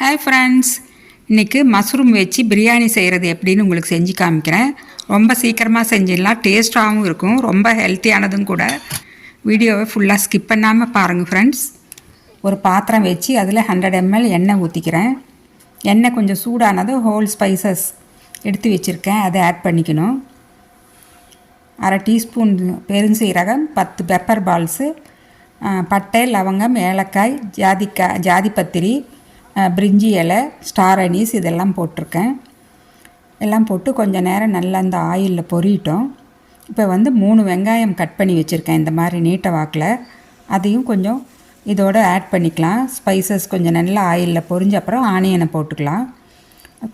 Hi friends இன்றைக்கி mushroom வச்சு பிரியாணி செய்கிறது எப்படின்னு உங்களுக்கு செஞ்சு காமிக்கிறேன். ரொம்ப சீக்கிரமாக செஞ்சிடலாம். டேஸ்ட்டாகவும் இருக்கும். ரொம்ப ஹெல்த்தியானதும் கூட. வீடியோவை ஃபுல்லாக ஸ்கிப் பண்ணாமல் பாருங்கள் ஃப்ரெண்ட்ஸ் ஒரு பாத்திரம் வச்சு அதில் ஹண்ட்ரட் எம்எல் எண்ணெய் ஊற்றிக்கிறேன் எண்ணெய் கொஞ்சம் சூடானதும் ஹோல் ஸ்பைசஸ் எடுத்து வச்சுருக்கேன். அதை ஆட் பண்ணிக்கணும். அரை டீஸ்பூன் பெருஞ்சீரகம் பத்து பெப்பர் பால்ஸு பட்டை லவங்கம் ஏலக்காய் ஜாதிக்காய் ஜாதிப்பத்திரி பிரிஞ்சி இலை ஸ்டார் அனீஸ் இதெல்லாம் போட்டிருக்கேன். எல்லாம் போட்டு கொஞ்சம் நேரம் நல்லா அந்த ஆயிலில் பொறிட்டோம் இப்போ வந்து மூணு வெங்காயம் கட் பண்ணி வச்சுருக்கேன் இந்த மாதிரி நீட்டை வாக்கில். அதையும் கொஞ்சம் இதோடு ஆட் பண்ணிக்கலாம். ஸ்பைசஸ் கொஞ்சம் நல்லா ஆயிலில் பொரிஞ்ச அப்புறம் ஆனியனை போட்டுக்கலாம்.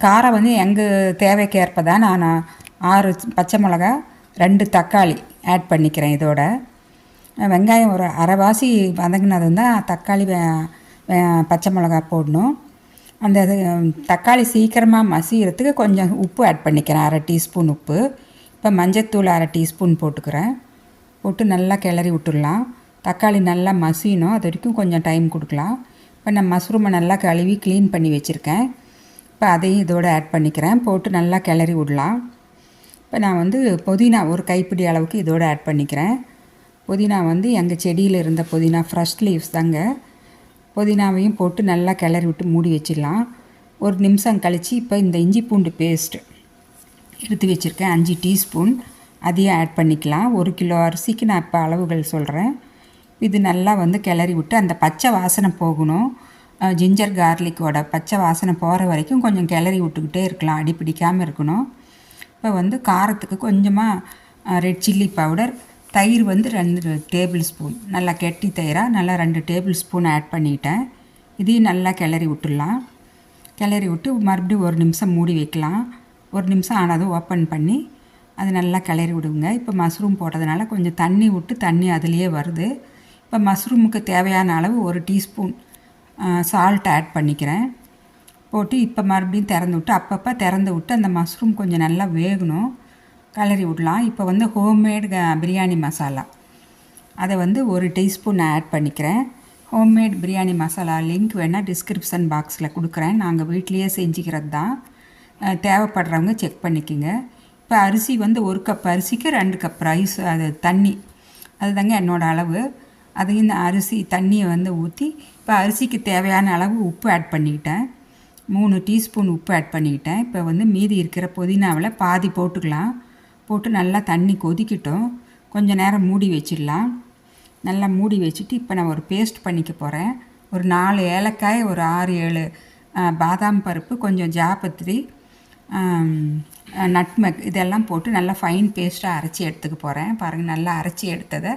காரம் வந்து எங்கள் தேவைக்கேற்ப தான் நான் ஆறு பச்சை மிளகா ரெண்டு தக்காளி ஆட் பண்ணிக்கிறேன் இதோட. வெங்காயம் ஒரு அரைவாசி வதங்கினது தான் தக்காளி பச்சை மிளகா போடணும். அந்த இது தக்காளி சீக்கிரமாக மசிகிறதுக்கு கொஞ்சம் உப்பு ஆட் பண்ணிக்கிறேன். அரை டீஸ்பூன் உப்பு. இப்போ மஞ்சத்தூள் அரை டீஸ்பூன் போட்டுக்கிறேன். போட்டு நல்லா கிளறி விட்டுடலாம். தக்காளி நல்லா மசியணும். அது வரைக்கும் கொஞ்சம் டைம் கொடுக்கலாம். இப்போ நான் மஷ்ரூமை நல்லா கழுவி க்ளீன் பண்ணி வச்சுருக்கேன். இப்போ அதையும் இதோடு ஆட் பண்ணிக்கிறேன். போட்டு நல்லா கிளறி விடலாம். இப்போ நான் வந்து புதினா ஒரு கைப்பிடி அளவுக்கு இதோடு ஆட் பண்ணிக்கிறேன். புதினா வந்து எங்கள் செடியில் இருந்த புதினா ஃப்ரெஷ் லீவ்ஸ் தாங்க. புதினாவையும் போட்டு நல்லா கிளறி விட்டு மூடி வச்சிடலாம். ஒரு நிமிஷம் கழித்து இப்போ இந்த இஞ்சி பூண்டு பேஸ்ட்டு எடுத்து வச்சுருக்கேன். அஞ்சு டீஸ்பூன். அதையும் ஆட் பண்ணிக்கலாம். ஒரு கிலோ அரிசிக்கு நான் இப்போ அளவுகள் சொல்கிறேன் இது நல்லா வந்து கிளறி விட்டு அந்த பச்சை வாசனை போகணும். ஜிஞ்சர் கார்லிக்கோட பச்சை வாசனை போகிற வரைக்கும் கொஞ்சம் கிளறி விட்டுக்கிட்டே இருக்கலாம். அடி பிடிக்காமல் இருக்கணும். இப்போ வந்து காரத்துக்கு கொஞ்சமாக ரெட் சில்லி பவுடர் தயிர் வந்து ரெண்டு டேபிள் ஸ்பூன் நல்லா கெட்டி தயிராக நல்லா ரெண்டு டேபிள் ஸ்பூன் ஆட் பண்ணிட்டேன். இதையும் நல்லா கிளறி விட்டுடலாம். கிளறி விட்டு மறுபடியும் ஒரு நிமிஷம் மூடி வைக்கலாம். ஒரு நிமிஷம் ஆனதும் ஓப்பன் பண்ணி அது நல்லா கிளறி விடுங்க. இப்போ மஷ்ரூம் போட்டதுனால கொஞ்சம் தண்ணி விட்டு தண்ணி அதுலேயே வருது. இப்போ மஷ்ரூமுக்கு தேவையான அளவு ஒரு டீஸ்பூன் சால்ட் ஆட் பண்ணிக்கிறேன். போட்டு இப்போ மறுபடியும் திறந்து விட்டு அப்பப்போ திறந்து விட்டு அந்த மஷ்ரூம் கொஞ்சம் நல்லா வேகணும். கலரி விடலாம். இப்போ வந்து ஹோம்மேட் பிரியாணி மசாலா. அதை வந்து ஒரு டீஸ்பூன் ஆட் பண்ணிக்கிறேன். ஹோம்மேட் பிரியாணி மசாலா லிங்க் வேணால் டிஸ்கிரிப்ஷன் பாக்ஸில் கொடுக்குறேன். நாங்கள் வீட்லேயே செஞ்சுக்கிறது தான். தேவைப்படுறவங்க செக் பண்ணிக்கோங்க. இப்போ அரிசி வந்து ஒரு கப் அரிசிக்கு ரெண்டு கப் ரைஸ் அது தண்ணி. அதுதாங்க என்னோடய அளவு. அதையும் இந்த அரிசி தண்ணியை வந்து ஊற்றி இப்போ அரிசிக்கு தேவையான அளவு உப்பு ஆட் பண்ணிக்கிட்டேன். மூணு டீஸ்பூன் உப்பு ஆட் பண்ணிக்கிட்டேன். இப்போ வந்து மீதி இருக்கிற புதினாவில் பாதி போட்டுக்கலாம். போட்டு நல்லா தண்ணி கொதிக்கட்டும். கொஞ்சம் நேரம் மூடி வச்சிடலாம். நல்லா மூடி வச்சுட்டு இப்போ நான் ஒரு பேஸ்ட் பண்ணிக்க போகிறேன் ஒரு நாலு ஏலக்காய் ஒரு ஆறு ஏழு பாதாம் பருப்பு கொஞ்சம் ஜாபத்திரி நட்மக் இதெல்லாம் போட்டு நல்லா ஃபைன் பேஸ்ட்டாக அரைச்சி எடுத்துக்க போகிறேன் பாருங்கள் நல்லா அரைச்சி எடுத்ததை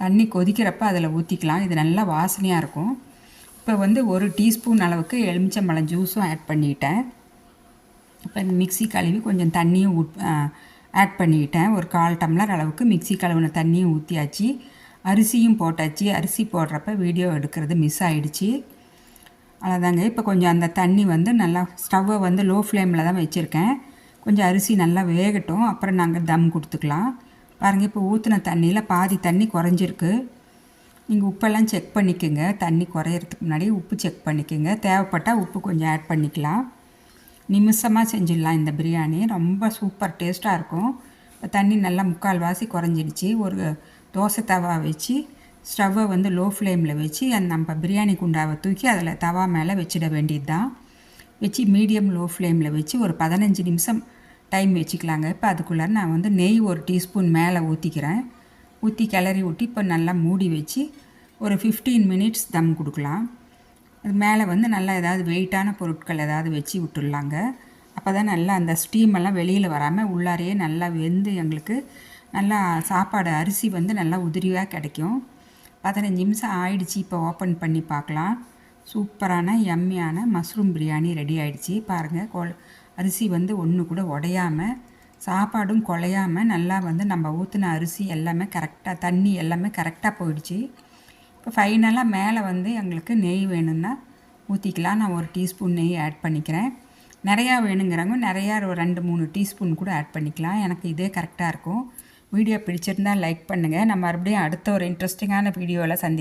தண்ணி கொதிக்கிறப்ப அதில் ஊற்றிக்கலாம் இது நல்லா வாசனையாக இருக்கும். இப்போ வந்து ஒரு டீஸ்பூன் அளவுக்கு எலுமிச்சம்பழம் ஜூஸும் ஆட் பண்ணிட்டேன். இப்போ மிக்சி கழுவி கொஞ்சம் தண்ணியும் உட் ஆட் பண்ணிக்கிட்டேன் ஒரு கால் டம்ளர் அளவுக்கு மிக்சி கழுவின தண்ணியும் ஊற்றியாச்சு அரிசியும் போட்டாச்சு. அரிசி போடுறப்ப வீடியோ எடுக்கிறது மிஸ் ஆகிடுச்சி அவ்வளோதாங்க இப்போ கொஞ்சம் அந்த தண்ணி வந்து நல்லா ஸ்டவ்வை வந்து லோ ஃப்ளேமில் தான் வச்சுருக்கேன். கொஞ்சம் அரிசி நல்லா வேகட்டும். அப்புறம் நாங்கள் தம் கொடுத்துக்கலாம். பாருங்கள் இப்போ ஊற்றின தண்ணியில் பாதி தண்ணி குறைஞ்சிருக்கு. நீங்கள் உப்பெல்லாம் செக் பண்ணிக்கோங்க. தண்ணி குறையிறதுக்கு முன்னாடி உப்பு செக் பண்ணிக்கோங்க. தேவைப்பட்டால் உப்பு கொஞ்சம் ஆட் பண்ணிக்கலாம். நிமிஷமாக செஞ்சிடலாம் இந்த பிரியாணி. ரொம்ப சூப்பர் டேஸ்ட்டாக இருக்கும். இப்போ தண்ணி நல்லா முக்கால் வாசி குறைஞ்சிடுச்சு. ஒரு தோசை தவா வச்சு ஸ்டவ்வை வந்து லோ ஃப்ளேமில் வச்சு அந்த நம்ம பிரியாணி குண்டாவை தூக்கி அதில் தவா மேலே வச்சிட வேண்டியது தான் வச்சு மீடியம் லோ ஃப்ளேமில் வச்சு ஒரு பதினஞ்சு நிமிஷம் டைம் வச்சுக்கலாங்க. இப்போ அதுக்குள்ளே நான் வந்து நெய் ஒரு டீஸ்பூன் மேலே ஊற்றிக்கிறேன் ஊற்றி கிளறி ஊட்டி இப்போ நல்லா மூடி வச்சு ஒரு ஃபிஃப்டீன் மினிட்ஸ் தம் கொடுக்கலாம். அது மேலே வந்து நல்லா ஏதாவது வெயிட்டான பொருட்கள் ஏதாவது வச்சு விட்டுடலாங்க. அப்போ தான் நல்லா அந்த ஸ்டீமெல்லாம் வெளியில் வராமல் உள்ளாரையே நல்லா வெந்து எங்களுக்கு நல்லா சாப்பாடு அரிசி வந்து நல்லா உதிரியாக கிடைக்கும். பதினஞ்சு நிமிஷம் ஆயிடுச்சு இப்போ ஓப்பன் பண்ணி பார்க்கலாம். சூப்பரான எம்மியான மஷ்ரூம் பிரியாணி ரெடி ஆகிடுச்சி பாருங்கள் கொ அரிசி வந்து ஒன்று கூட உடையாமல் சாப்பாடும் குலையாமல் நல்லா வந்து நம்ம ஊற்றின அரிசி எல்லாமே கரெக்டாக தண்ணி எல்லாமே கரெக்டாக போயிடுச்சு. இப்போ ஃபைனலாக மேலே வந்து எங்களுக்கு நெய் வேணும்னா ஊற்றிக்கலாம் நான் ஒரு டீஸ்பூன் நெய் ஆட் பண்ணிக்கிறேன். நிறையா வேணுங்கிறவங்க நிறையா ஒரு ரெண்டு மூணு டீஸ்பூன் கூட ஆட் பண்ணிக்கலாம். எனக்கு இதே கரெக்டாக இருக்கும். வீடியோ பிடிச்சிருந்தால் லைக் பண்ணுங்கள் நான் மறுபடியும் அடுத்த ஒரு இன்ட்ரெஸ்டிங்கான வீடியோவில் சந்தி